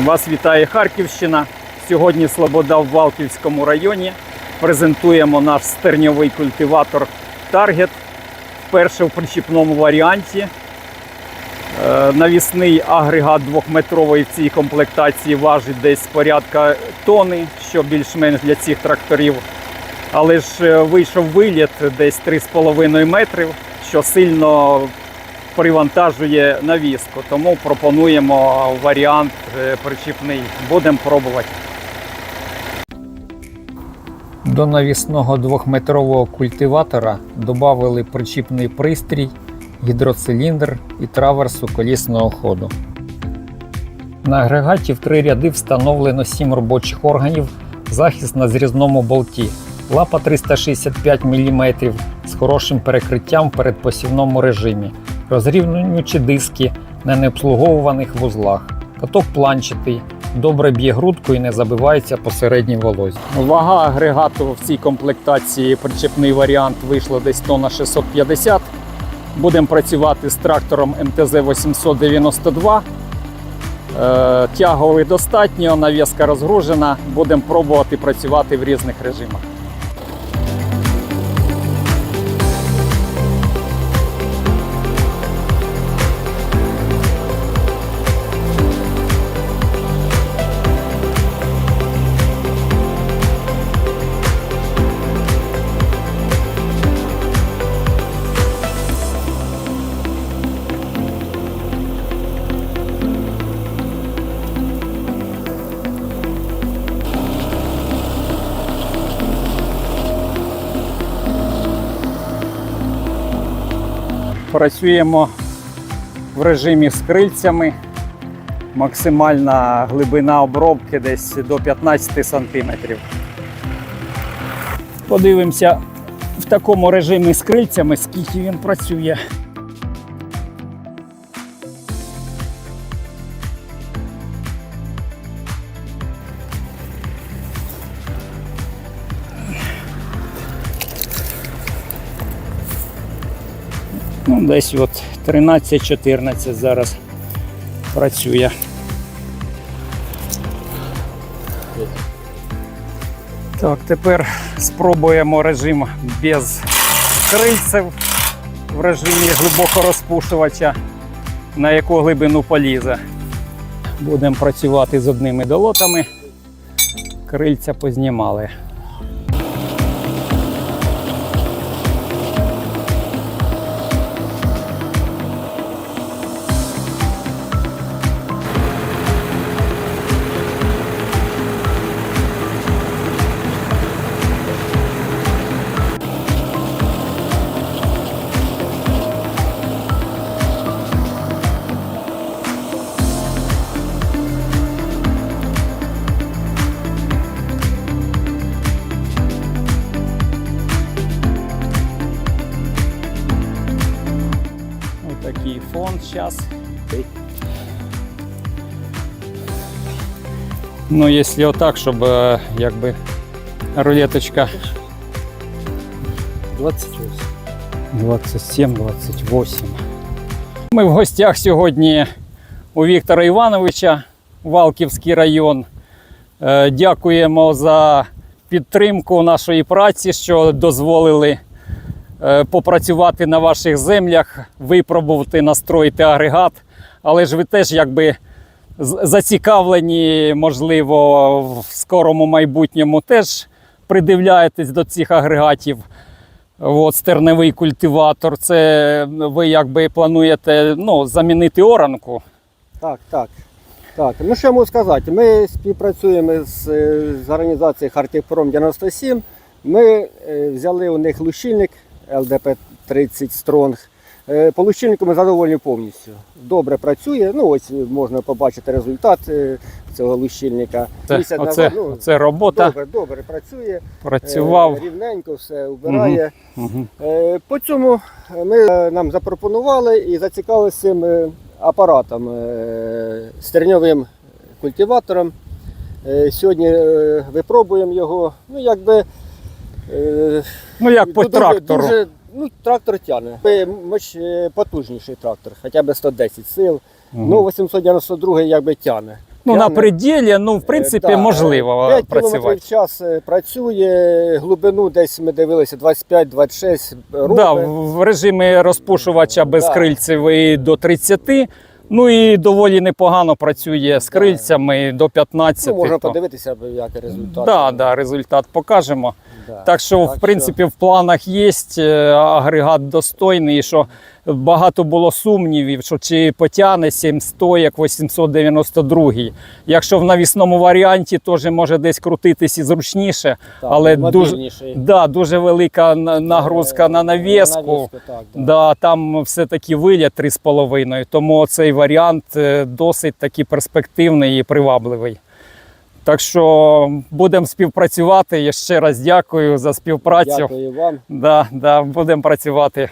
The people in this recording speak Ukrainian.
Вас вітає Харківщина. Сьогодні Слобода в Валківському районі. Презентуємо наш стерньовий культиватор Target. Вперше в причіпному варіанті. Е, Навісний агрегат двохметровий в цій комплектації важить десь порядка тони, що більш-менш для цих тракторів. Але ж е, вийшов виліт десь 3,5 метрів, що сильно привантажує навіску. Тому пропонуємо варіант е, причіпний. Будемо пробувати. До навісного двохметрового культиватора додали причіпний пристрій, гідроциліндр і траверсу колісного ходу. На агрегаті в три ряди встановлено 7 робочих органів, захист на зрізному болті, лапа 365 мм з хорошим перекриттям в передпосівному режимі, розрівнюючі диски на необслуговуваних вузлах, каток планчатий, добре б'є грудку і не забивається посередній волозі. Вага агрегату в цій комплектації причепний варіант вийшло десь тонна 650. Будемо працювати з трактором МТЗ 892. Е, Тяговий достатньо, навіска розгружена. Будемо пробувати працювати в різних режимах. Працюємо в режимі з крильцями. Максимальна глибина обробки десь до 15 сантиметрів. Подивимося в такому режимі з крильцями, скільки він працює. Ну, десь от 13-14 зараз працює. Так, тепер спробуємо режим без крильців в режимі глибокорозпушувача, на яку глибину полізе. Будемо працювати з одними долотами. Крильця познімали. Отакий фон зараз. Ну, якщо отак, щоб е, якби рулеточка 28. 27-28. Ми в гостях сьогодні у Віктора Івановича, Валківський район. Е, Дякуємо за підтримку нашої праці, що дозволили попрацювати на ваших землях, випробувати, настроїти агрегат. Але ж ви теж якби зацікавлені, можливо, в скорому майбутньому теж придивляєтесь до цих агрегатів. От, стерневий культиватор. Це ви якби плануєте ну, замінити оранку. Так, так. Так, ну що я можу сказати? Ми співпрацюємо з, е, з організацією Хартіпром 97. Ми е, взяли у них лущильник LDP 30 Strong. Е, По лущильнику ми задоволені повністю. Добре працює. Ну ось можна побачити результат е, цього лущильника. Це, Місяць оце, назад, ну, оце робота. Добре, добре працює. Працював. Е, Рівненько все вбирає. Мгм. Е, По цьому ми нам запропонували і зацікавилися цим апаратом стерньовим культиватором. Сьогодні випробуємо його. Ну, якби, е, Ну як по дуже- трактору. Дуже, ну, трактор тягне. Е, е, потужніший трактор, хоча б 110 сил. Мгм. Ну, 892 якби тягне. Ну, на Тягне. пределі, ну, в принципі, Е, да, можливо 5 працювати. кілометрів в час е, працює, глибину десь ми дивилися 25-26 робить. Да, в в режимі розпушувача без Да. крильців і до 30. Ну і доволі непогано працює з крильцями до 15. ну, можна то- подивитися, як результат. Да, да, результат покажемо. Да. Так що, в принципі, в планах є е, агрегат достойний, що багато було сумнівів, що чи потягне 700, як 892. Якщо в навісному варіанті теж може десь крутитись і зручніше, Так, але дуже, да, дуже велика нагрузка на навіску. навіску, так, да. Да, там все-таки виліт 3,5, тому цей варіант е, досить таки перспективний і привабливий. Так що будемо співпрацювати. Я ще раз дякую за співпрацю. Дякую вам. Да, да, будемо працювати.